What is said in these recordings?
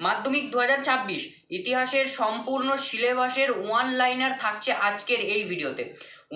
মাধ্যমিক দু হাজার ছাব্বিশ, ইতিহাসের সম্পূর্ণ সিলেবাসের ওয়ান লাইনার থাকছে আজকের এই ভিডিওতে।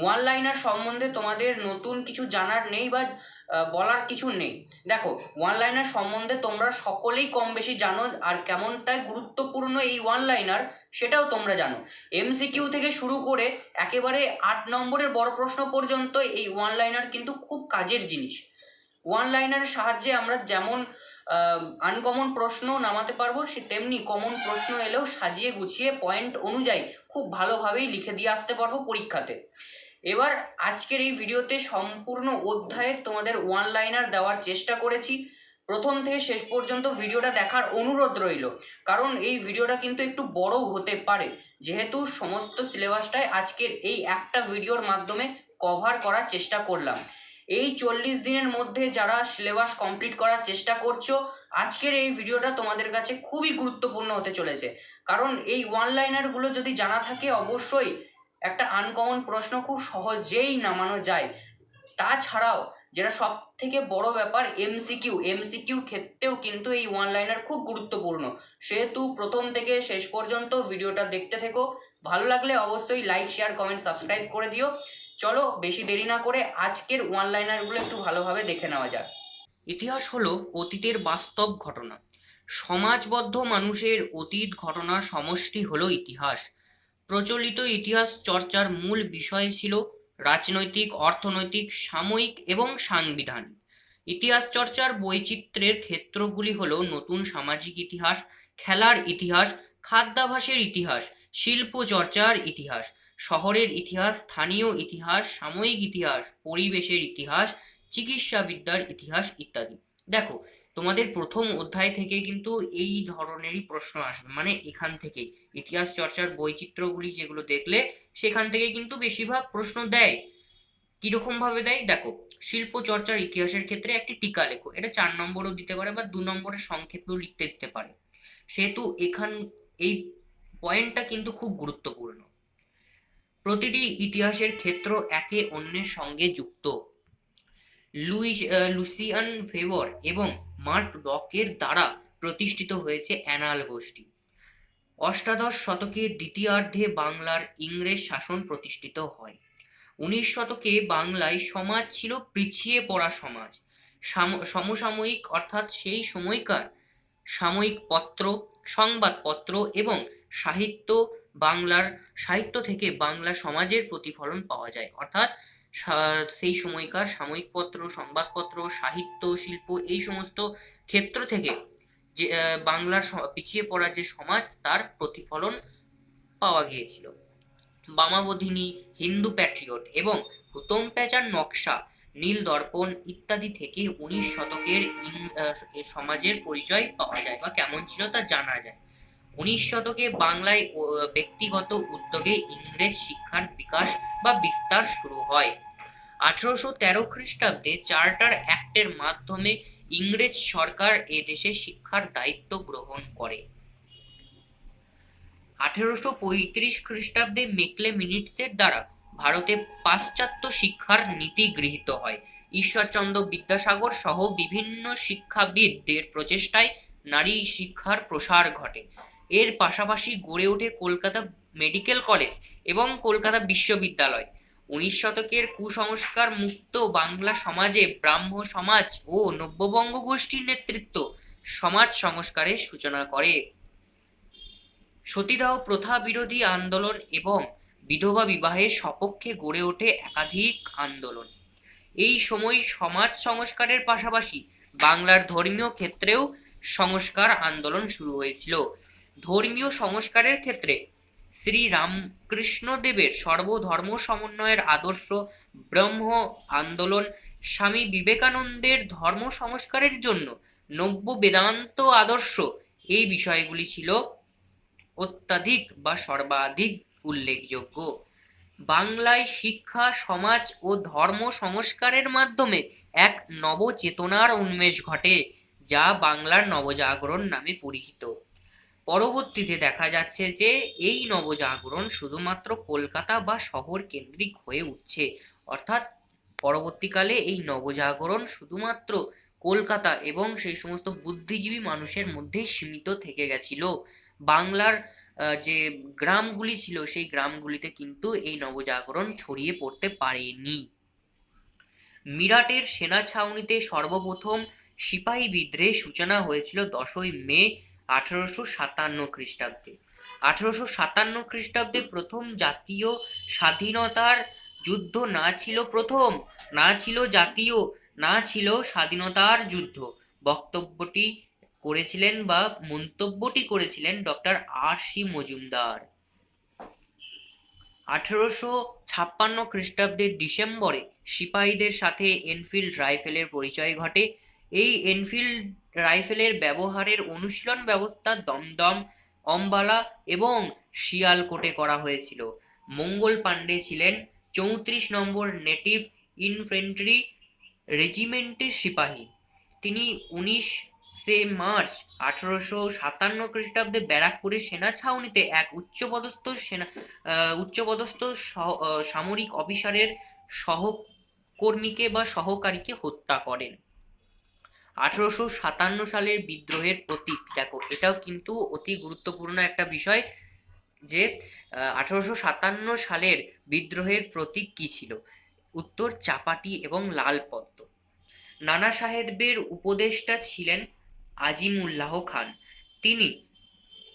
ওয়ান লাইনার সম্বন্ধে তোমাদের নতুন কিছু জানার নেই বা বলার কিছু নেই। দেখো ওয়ান লাইনার সম্বন্ধে তোমরা সকলেই কম বেশি জানো আর কেমনটাই গুরুত্বপূর্ণ এই ওয়ান লাইনার সেটাও তোমরা জানো। এমসিকিউ থেকে শুরু করে একেবারে আট নম্বরের বড় প্রশ্ন পর্যন্ত এই ওয়ান লাইনার কিন্তু খুব কাজের জিনিস। ওয়ান লাইনারের সাহায্যে আমরা যেমন আনকমন প্রশ্ন নামাতে পারব, সে তেমনি কমন প্রশ্ন এলেও সাজিয়ে গুছিয়ে পয়েন্ট অনুযায়ী খুব ভালোভাবেই লিখে দিয়ে আসতে পারব পরীক্ষাতে। এবার আজকের এই ভিডিওতে সম্পূর্ণ অধ্যায়ের তোমাদের ওয়ান লাইনার দেওয়ার চেষ্টা করেছি। প্রথম থেকে শেষ পর্যন্ত ভিডিওটা দেখার অনুরোধ রইল। কারণ এই ভিডিওটা কিন্তু একটু বড় হতে পারে। যেহেতু সমস্ত সিলেবাসটাই আজকের এই একটা ভিডিওর মাধ্যমে কভার করার চেষ্টা করলাম। এই চল্লিশ দিনের মধ্যে যারা সিলেবাস কমপ্লিট করার চেষ্টা করছ, আজকের এই ভিডিওটা তোমাদের কাছে খুবই গুরুত্বপূর্ণ হতে চলেছে। কারণ এই ওয়ান লাইনারগুলো যদি জানা থাকে, অবশ্যই একটা আনকমন প্রশ্ন খুব সহজেই নামানো যায়। তাছাড়াও, যেটা সব থেকে বড় ব্যাপার এমসিকিউ এমসিকিউর ক্ষেত্রেও কিন্তু এই ওয়ান লাইনার খুব গুরুত্বপূর্ণ। সেহেতু প্রথম থেকে শেষ পর্যন্ত ভিডিওটা দেখতে থেকো। ভালো লাগলে অবশ্যই লাইক শেয়ার কমেন্ট সাবস্ক্রাইব করে দিও। চলো বেশি দেরি না করে আজকের ওয়ান লাইনারগুলো একটু ভালোভাবে দেখে নেওয়া যাক। ইতিহাস হলো অতীতের বাস্তব ঘটনা। সমাজবদ্ধ মানুষের অতীত ঘটনার সমষ্টি হলো ইতিহাস। প্রচলিত ইতিহাস চর্চার মূল বিষয় ছিল রাজনৈতিক, অর্থনৈতিক, সাময়িক এবং সাংবিধানিক। ইতিহাস চর্চার বৈচিত্র্যের ক্ষেত্রগুলি হলো নতুন সামাজিক ইতিহাস, খেলার ইতিহাস খাদ্যাভাসের ইতিহাস শিল্প চর্চার ইতিহাস। শহরের ইতিহাস, স্থানীয় ইতিহাস, সাময়িক ইতিহাস, পরিবেশের ইতিহাস, চিকিৎসাবিদ্যার ইতিহাস ইত্যাদি। দেখো, তোমাদের প্রথম অধ্যায় থেকে কিন্তু এই ধরনেরই প্রশ্ন আসবে। মানে এখান থেকেই। ইতিহাস চর্চার বৈচিত্র্যগুলি যেগুলো দেখলে, সেখান থেকে কিন্তু বেশিরভাগ প্রশ্ন দেয়। কীরকম ভাবে দেয়? দেখো, শিল্প চর্চার ইতিহাসের ক্ষেত্রে একটি টিকা লেখো। এটা চার নম্বরও দিতে পারে বা দু নম্বরের সংক্ষেপেও লিখতে দিতে পারে। সেহেতু এখান, এই পয়েন্টটা কিন্তু খুব গুরুত্বপূর্ণ। প্রতিটি ইতিহাসের ক্ষেত্র একে অন্যের সঙ্গে যুক্ত। লুইস লুসিয়ান ফেভর এবং মার্ক ডকের দ্বারা প্রতিষ্ঠিত হয়েছে অ্যানাল গোষ্ঠী। অষ্টাদশ শতকের দ্বিতীয়ার্ধে বাংলার ইংরেজ শাসন প্রতিষ্ঠিত হয়। উনিশ শতকে বাংলায় সমাজ ছিল পিছিয়ে পড়া সমাজ। সাম- সমসাময়িক অর্থাৎ সেই সময়কার সাময়িক পত্র, সংবাদপত্র এবং সাহিত্য বাংলার সাহিত্য থেকে বাংলা সমাজের প্রতিফলন পাওয়া যায়। অর্থাৎ সেই সময়কার সাময়িক পত্র সংবাদপত্র, সাহিত্য, শিল্প এই সমস্ত ক্ষেত্র থেকে যে বাংলার পিছিয়ে পড়া যে সমাজ তার প্রতিফলন পাওয়া গিয়েছিল। বামাবধিনী, হিন্দু প্যাট্রিয়ট এবং হুতম প্যাচার নকশা, নীল দর্পণ ইত্যাদি থেকে উনিশ শতকের সমাজের পরিচয় পাওয়া যায় বা কেমন ছিল তা জানা যায়। উনিশ শতকে বাংলায় ব্যক্তিগত উদ্যোগে ইংরেজ শিক্ষার বিকাশ বা বিস্তার শুরু হয়। আঠারোশো তেরো খ্রিস্টাব্দে চার্টার অ্যাক্টের মাধ্যমে ইংরেজ সরকার এ দেশে শিক্ষার দায়িত্ব গ্রহণ করে। আঠেরোশো পঁয়ত্রিশ খ্রিস্টাব্দে মেকলে মিনিটসের দ্বারা ভারতে পাশ্চাত্য শিক্ষার নীতি গৃহীত হয়। ঈশ্বরচন্দ্র বিদ্যাসাগর সহ বিভিন্ন শিক্ষাবিদদের প্রচেষ্টায় নারী শিক্ষার প্রসার ঘটে। এর পাশাপাশি গড়ে ওঠে কলকাতা মেডিকেল কলেজ এবং কলকাতা বিশ্ববিদ্যালয়। উনিশ শতকের কুসংস্কার মুক্ত বাংলা সমাজে ব্রাহ্ম সমাজ ও নব্যবঙ্গ গোষ্ঠীর নেতৃত্ব সমাজ সংস্কারের সূচনা করে। সতীদাহ প্রথা বিরোধী আন্দোলন এবং বিধবা বিবাহের সপক্ষে গড়ে ওঠে একাধিক আন্দোলন। এই সময় সমাজ সংস্কারের পাশাপাশি বাংলার ধর্মীয় ক্ষেত্রেও সংস্কার আন্দোলন শুরু হয়েছিল। ধর্মীয় সংস্কারের ক্ষেত্রে শ্রী রামকৃষ্ণদেবের সর্বধর্ম সমন্বয়ের আদর্শ ব্রহ্ম আন্দোলন স্বামী বিবেকানন্দের ধর্ম সংস্কারের জন্য নব্য বেদান্ত আদর্শ, এই বিষয়গুলি ছিল অত্যাধিক বা সর্বাধিক উল্লেখযোগ্য। বাংলায় শিক্ষা, সমাজ ও ধর্ম সংস্কারের মাধ্যমে এক নবচেতনার উন্মেষ ঘটে, যা বাংলার নবজাগরণ নামে পরিচিত। পরবর্তীতে দেখা যাচ্ছে যে এই নবজাগরণ শুধুমাত্র কলকাতা বা শহর কেন্দ্রিক হয়ে উঠছে। অর্থাৎ পরবর্তীকালে এই নবজাগরণ শুধুমাত্র কলকাতা এবং সেই সমস্ত বুদ্ধিজীবী মানুষের মধ্যেই সীমিত থেকে গেছিল। বাংলার যে গ্রামগুলি ছিল সেই গ্রামগুলিতে কিন্তু এই নবজাগরণ ছড়িয়ে পড়তে পারেনি। মিরাটের সেনা ছাউনিতে সর্বপ্রথম সিপাহী বিদ্রোহের সূচনা হয়েছিল দশই মে আঠারোশো সাতান্ন খ্রিস্টাব্দে। আঠারোশো সাতান্ন খ্রিস্টাব্দে প্রথম জাতীয় স্বাধীনতার যুদ্ধ না ছিল প্রথম, না ছিল জাতীয়, না ছিল স্বাধীনতার যুদ্ধ। বক্তব্যটি করেছিলেন বা মন্তব্যটি করেছিলেন ডক্টর আর সি মজুমদার। আঠারোশো ছাপ্পান্ন খ্রিস্টাব্দের ডিসেম্বরে সিপাহীদের সাথে এনফিল্ড রাইফেলের পরিচয় ঘটে। এই এনফিল্ড রাইফেলের ব্যবহারের অনুশীলন ব্যবস্থা দমদম, অম্বালা এবং শিয়ালকোটে করা হয়েছিল। মঙ্গল পাণ্ডে ছিলেন চৌত্রিশ নম্বর নেটিভ ইনফেন্ট্রি রেজিমেন্টের সিপাহী। তিনি উনিশ উনিশে মার্চ আঠারোশো সাতান্ন খ্রিস্টাব্দে ব্যারাকপুরে সেনা ছাউনিতে এক উচ্চপদস্থ সেনা উচ্চপদস্থ সামরিক অফিসারের সহকর্মীকে বা সহকারীকে হত্যা করেন। আঠারোশো সাতান্ন সালের বিদ্রোহের প্রতীক। দেখো, এটাও কিন্তু অতি গুরুত্বপূর্ণ একটা বিষয় যে আঠারোশো সাতান্ন সালের বিদ্রোহের প্রতীক কি ছিল? উত্তর, চাপাটি এবং লাল পদ্ম নানা সাহেবের উপদেষ্টা ছিলেন আজিমুল্লাহ খান। তিনি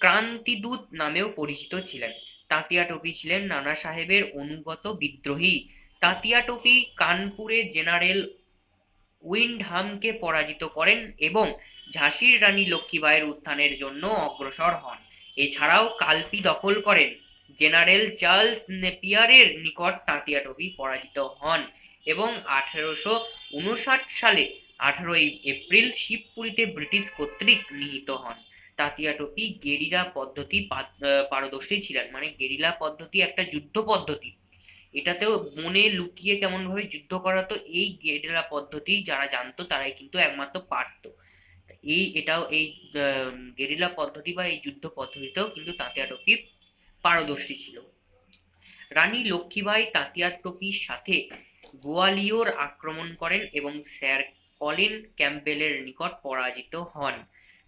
ক্রান্তিদূত নামেও পরিচিত ছিলেন। তাঁতিয়া টপি ছিলেন নানা সাহেবের অনুগত বিদ্রোহী। তাঁতিয়া টপি কানপুরে জেনারেল উইন্ডহামকে পরাজিত করেন এবং ঝাঁসির রানী লক্ষ্মীবাইয়ের উত্থানের জন্য অগ্রসর হন। এছাড়াও কালপি দখল করেন। জেনারেল চার্লস নেপিয়ারের নিকট তাঁতিয়া টপি পরাজিত হন এবং আঠেরোশো উনষাট সালে আঠারোই এপ্রিল শিবপুরীতে ব্রিটিশ কর্তৃক নিহিত হন। তাঁতিয়া টপি গেরিলা পদ্ধতি পারদর্শী ছিলেন। মানে গেরিলা পদ্ধতি একটা যুদ্ধ পদ্ধতি। এটাতেও বনে লুকিয়ে কেমন ভাবে যুদ্ধ করা তো এই গেরিলা পদ্ধতি যারা জানতো তারাই কিন্তু একমাত্র পারতো। এই এটাও এই গেরিলা পদ্ধতি বা এই যুদ্ধ পদ্ধতিতেও কিন্তু তাঁতিয়া টপি পারদর্শী ছিল। রানী লক্ষ্মীবাই তাঁতিয়া টপির সাথে গোয়ালিয়র আক্রমণ করেন এবং স্যার কলিন ক্যাম্পবেলের নিকট পরাজিত হন।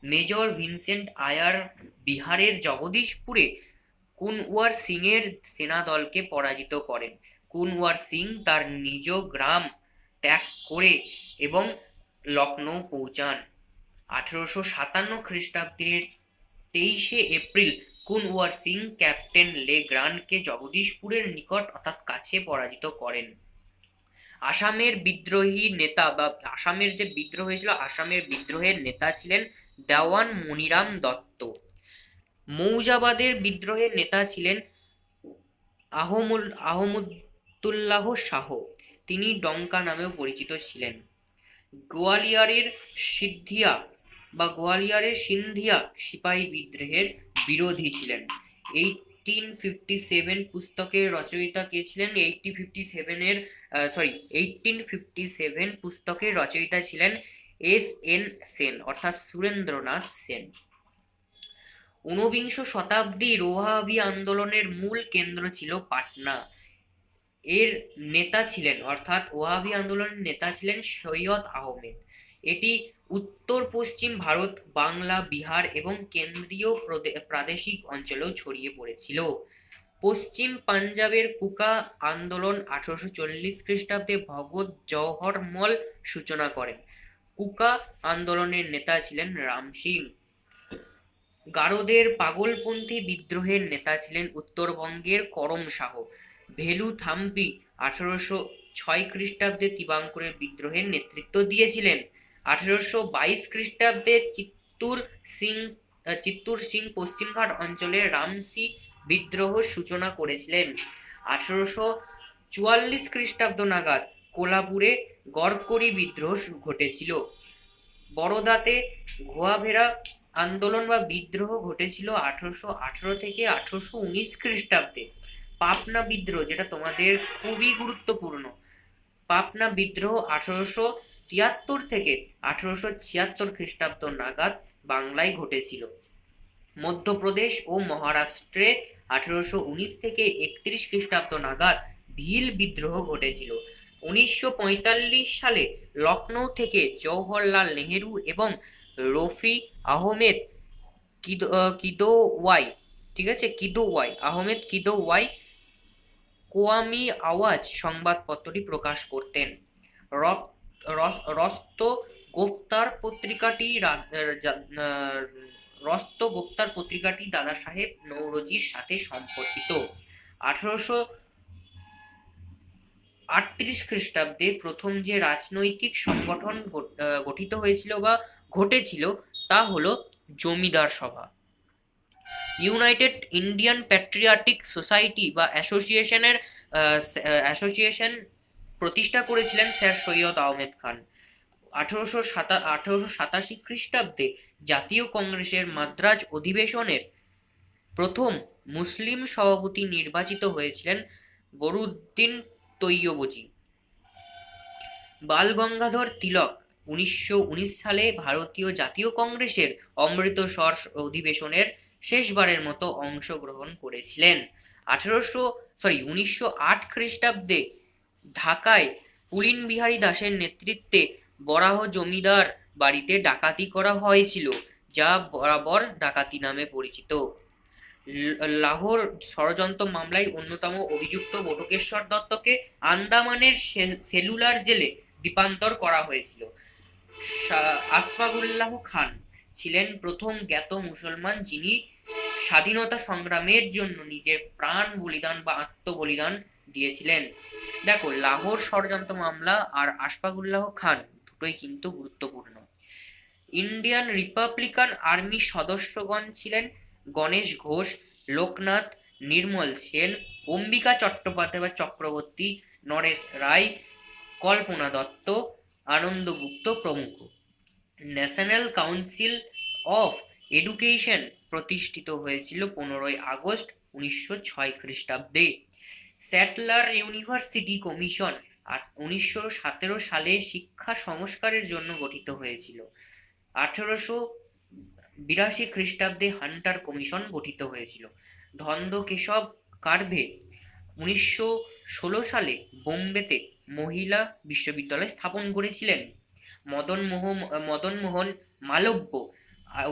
মেজর ভিনসেন্ট আয়ার বিহারের জগদীশপুরে কুনওয়ার সিং এর সেনাদলকে পরাজিত করেন। কুনওয়ার সিং তার নিজ গ্রাম ত্যাগ করে এবং লখনৌ পৌঁছান। আঠারোশো সাতান্ন খ্রিস্টাব্দের তেইশে এপ্রিল কুনওয়ার সিং ক্যাপ্টেন লে গ্রান্ডকে জগদীশপুরের নিকট অর্থাৎ কাছে পরাজিত করেন। আসামের বিদ্রোহী নেতা বা আসামের যে বিদ্রোহ হয়েছিল, আসামের বিদ্রোহের নেতা ছিলেন দেওয়ান মনিরাম দত্ত। মৌজাবাদের বিদ্রোহের নেতা ছিলেন আহমুল, আহমদুল্লাহ শাহ। তিনি ডঙ্কা নামেও পরিচিত ছিলেন। গোয়ালিয়রের সিদ্ধিয়া বা গোয়ালিয়রের সিন্ধিয়া সিপাহী বিদ্রোহের বিরোধী ছিলেন। এইটিন ফিফটি সেভেন পুস্তকের রচয়িতা কে ছিলেন? এইটটি ফিফটি সেভেনের সরি এইটিন ফিফটি সেভেন পুস্তকের রচয়িতা ছিলেন এস এন সেন, অর্থাৎ সুরেন্দ্রনাথ সেন। ঊনবিংশ শতাব্দীর ওহাবি আন্দোলনের মূল কেন্দ্র ছিল পাটনা। এর নেতা ছিলেন, অর্থাৎ ওহাবি আন্দোলনের নেতা ছিলেন সৈয়দ আহমেদ। এটি উত্তর পশ্চিম ভারত, বাংলা, বিহার এবং কেন্দ্রীয় প্রদে- প্রাদেশিক অঞ্চলেও ছড়িয়ে পড়েছিল। পশ্চিম পাঞ্জাবের কুকা আন্দোলন আঠারোশো চল্লিশ খ্রিস্টাব্দে ভগৎ জওহরমল সূচনা করেন। কুকা আন্দোলনের নেতা ছিলেন রাম সিং। গারোদের পাগলপন্থী বিদ্রোহের নেতা ছিলেন উত্তরবঙ্গের করম শাহ। ভেলু থাম্পি আঠারোশো ছয় খ্রিস্টাব্দে তিবাঙ্কুরের বিদ্রোহের নেতৃত্ব দিয়েছিলেন। আঠারোশো বাইশ খ্রিস্টাব্দে চিত্তুর সিং চিত্তুর সিং পশ্চিমঘাট অঞ্চলের রামসি বিদ্রোহ সূচনা করেছিলেন। আঠারোশো চুয়াল্লিশ খ্রিস্টাব্দ নাগাদ কোলাপুরে গড়করি বিদ্রোহ ঘটেছিল। বড়দাতে গোয়াভেরা আন্দোলন বা বিদ্রোহ ঘটেছিল আঠারোশো আঠারো থেকে আঠারোশো উনিশ খ্রিস্টাব্দে। পাপনা বিদ্রোহ, যেটা তোমাদের খুবই গুরুত্বপূর্ণ। পাপনা বিদ্রোহ আঠারোশো তিয়াত্তর থেকে আঠারোশো ছিয়াত্তর খ্রিস্টাব্দ নাগাদ বাংলায় ঘটেছিল। মধ্যপ্রদেশ ও মহারাষ্ট্রে আঠারোশো উনিশ থেকে একত্রিশ খ্রিস্টাব্দ নাগাদ ভিল বিদ্রোহ ঘটেছিল। উনিশশো পঁয়তাল্লিশ সালে লখনৌ থেকে জওহরলাল নেহেরু এবং রফি আহমেদ কিদ আহ, কিদোওয়াই ঠিক আছে? কিদোওয়াই আহমেদ কিদোওয়াই কোয়ামি আওয়াজ সংবাদপত্রটি প্রকাশ করতেন। রস্ত গোফতার পত্রিকাটি রস্ত গোপ্তার পত্রিকাটি দাদা সাহেব নৌরজির সাথে সম্পর্কিত। আঠারোশো আটত্রিশ খ্রিস্টাব্দে প্রথম যে রাজনৈতিক সংগঠন গঠিত হয়েছিল বা ঘটেছিল, তা হলো জমিদার সভা। ইউনাইটেড ইন্ডিয়ান প্যাট্রিয়াটিক সোসাইটি বা অ্যাসোসিয়েশনের অ্যাসোসিয়েশন প্রতিষ্ঠা করেছিলেন স্যার সৈয়দ আহমেদ খান। আঠারোশো সাতা, আঠারোশো সাতাশি খ্রিস্টাব্দে জাতীয় কংগ্রেসের মাদ্রাজ অধিবেশনের প্রথম মুসলিম সভাপতি নির্বাচিত হয়েছিলেন বরুদ্দিন তৈয়বজি বাল গঙ্গাধর তিলক উনিশশো উনিশ সালে ভারতীয় জাতীয় কংগ্রেসের অমৃতসর অধিবেশনের শেষবারের মতো অংশগ্রহণ করেছিলেন। আঠারোশো সরি উনিশশো আট খ্রিস্টাব্দে ঢাকায় পুলিন বিহারী দাসের নেতৃত্বে বরাহ জমিদার বাড়িতে ডাকাতি করা হয়েছিল, যা বরাবর ডাকাতি নামে পরিচিত। লাহোর ষড়যন্ত্র মামলায় অন্যতম অভিযুক্ত বটুকেশ্বর দত্তকে আন্দামানের সেলুলার জেলে দ্বীপান্তর করা হয়েছিল। আশফাকুল্লাহ খান ছিলেন প্রথম জ্ঞাত মুসলমান যিনি স্বাধীনতা সংগ্রামের জন্য নিজের প্রাণ বলিদান বা আত্মবলিদান দিয়েছিলেন। দেখো, লাহোর ষড়যন্ত্র মামলা আর আশফাকুল্লাহ খান দুটোই কিন্তু গুরুত্বপূর্ণ। ইন্ডিয়ান রিপাবলিকান আর্মি সদস্যগণ ছিলেন গণেশ ঘোষ, লোকনাথ, নির্মল সেন, অম্বিকা চট্টোপাধ্যায় বা চক্রবর্তী, নরেশ রায়, কল্পনা দত্ত আনন্দ গুপ্ত প্রমুখ। ন্যাশনাল কাউন্সিল অফ এডুকেশন প্রতিষ্ঠিত হয়েছিল পনেরোই আগস্ট উনিশশো ছয় খ্রিস্টাব্দে। স্যাটলার ইউনিভার্সিটি কমিশন আর উনিশশো সতেরো সালে শিক্ষা সংস্কারের জন্য গঠিত হয়েছিল। আঠেরোশো বিরাশি খ্রিস্টাব্দে হান্টার কমিশন গঠিত হয়েছিল। ধন্দ কেশব কার্ভে উনিশশো ষোলো সালে বোম্বেতে মহিলা বিশ্ববিদ্যালয় স্থাপন করেছিলেন। মদন মোহন মদন মোহন মালব্য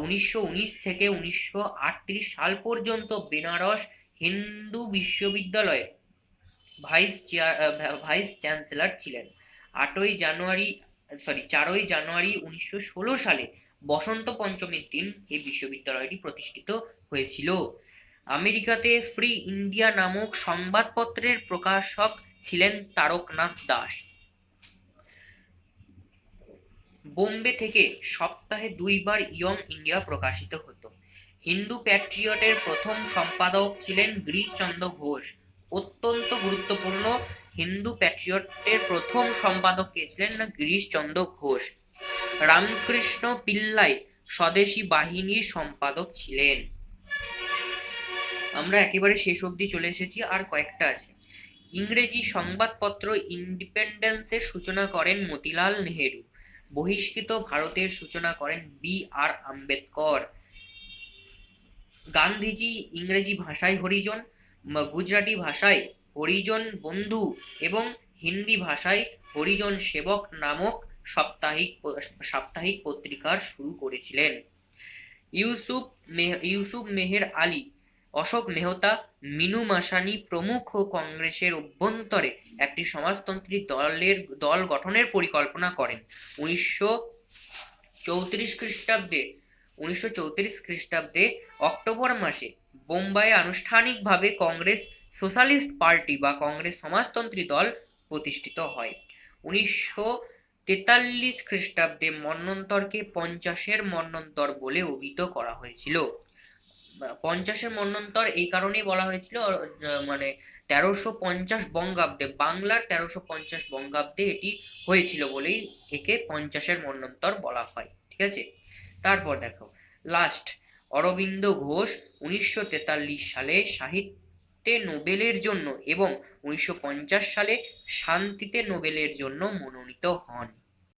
উনিশশো উনিশ থেকে উনিশশো আটত্রিশ সাল পর্যন্ত বেনারস হিন্দু বিশ্ববিদ্যালয়ে ভাইস চেয়ার ভাইস চ্যান্সেলর ছিলেন। আটই জানুয়ারি সরি, চারই জানুয়ারি উনিশশো ষোলো সালে বসন্ত পঞ্চমীর দিন এই বিশ্ববিদ্যালয়টি প্রতিষ্ঠিত হয়েছিল। আমেরিকাতে ফ্রি ইন্ডিয়া নামক সংবাদপত্রের প্রকাশক ছিলেন তারকনাথ দাস। বোম্বে থেকে সপ্তাহে দুইবার ইয়ং ইন্ডিয়া প্রকাশিত হতো। হিন্দু প্যাট্রিয়টের প্রথম সম্পাদক ছিলেন গিরিশচন্দ্র ঘোষ। অত্যন্ত গুরুত্বপূর্ণ হিন্দু প্যাট্রিয়টের প্রথম সম্পাদক কে ছিলেন গিরিশচন্দ্র ঘোষ। রামকৃষ্ণ পিল্লাই স্বদেশী বাহিনীর সম্পাদক ছিলেন। আমরা একেবারে শেষ অবধি চলে এসেছি, আর কয়েকটা আছে। ইংরেজি সংবাদপত্র ইন্ডিপেন্ডেন্সের সূচনা করেন মতিলাল নেহেরু, বহিষ্কৃত ভারতের সূচনা করেন বি আর আম্বেদকর। গান্ধীজি ইংরেজি ভাষায় হরিজন গুজরাটি ভাষায় হরিজন বন্ধু এবং হিন্দি ভাষায় হরিজন সেবক নামক সাপ্তাহিক সাপ্তাহিক পত্রিকার শুরু করেছিলেন। ইউসুফ ইউসুফ মেহের আলী, অশোক মেহতা, মিনু মাসানি প্রমুখ কংগ্রেসের অভ্যন্তরে একটি সমাজতন্ত্রী দলের, দল গঠনের পরিকল্পনা করেন। উনিশশো চৌত্রিশ খ্রিস্টাব্দে, উনিশশো চৌত্রিশ খ্রিস্টাব্দে অক্টোবর মাসে বোম্বাইয়ে আনুষ্ঠানিকভাবে কংগ্রেস সোশ্যালিস্ট পার্টি বা কংগ্রেস সমাজতন্ত্রী দল প্রতিষ্ঠিত হয়। উনিশশো তেতাল্লিশ খ্রিস্টাব্দে মন্বন্তরকে পঞ্চাশের মন্বন্তর বলে অভিহিত করা হয়েছিল। পঞ্চাশের মন্বন্তর এই কারণেই বলা হয়েছিল মানে তেরোশো পঞ্চাশ বঙ্গাব্দে, বাংলার তেরোশো পঞ্চাশ বঙ্গাব্দে এটি হয়েছিল বলেই একে পঞ্চাশের মন্বন্তর বলা হয়, ঠিক আছে? তারপর দেখো লাস্ট অরবিন্দ ঘোষ উনিশশো তেতাল্লিশ সালে সাহিত্যে নোবেলের জন্য এবং উনিশশো পঞ্চাশ সালে শান্তিতে নোবেলের জন্য মনোনীত হন।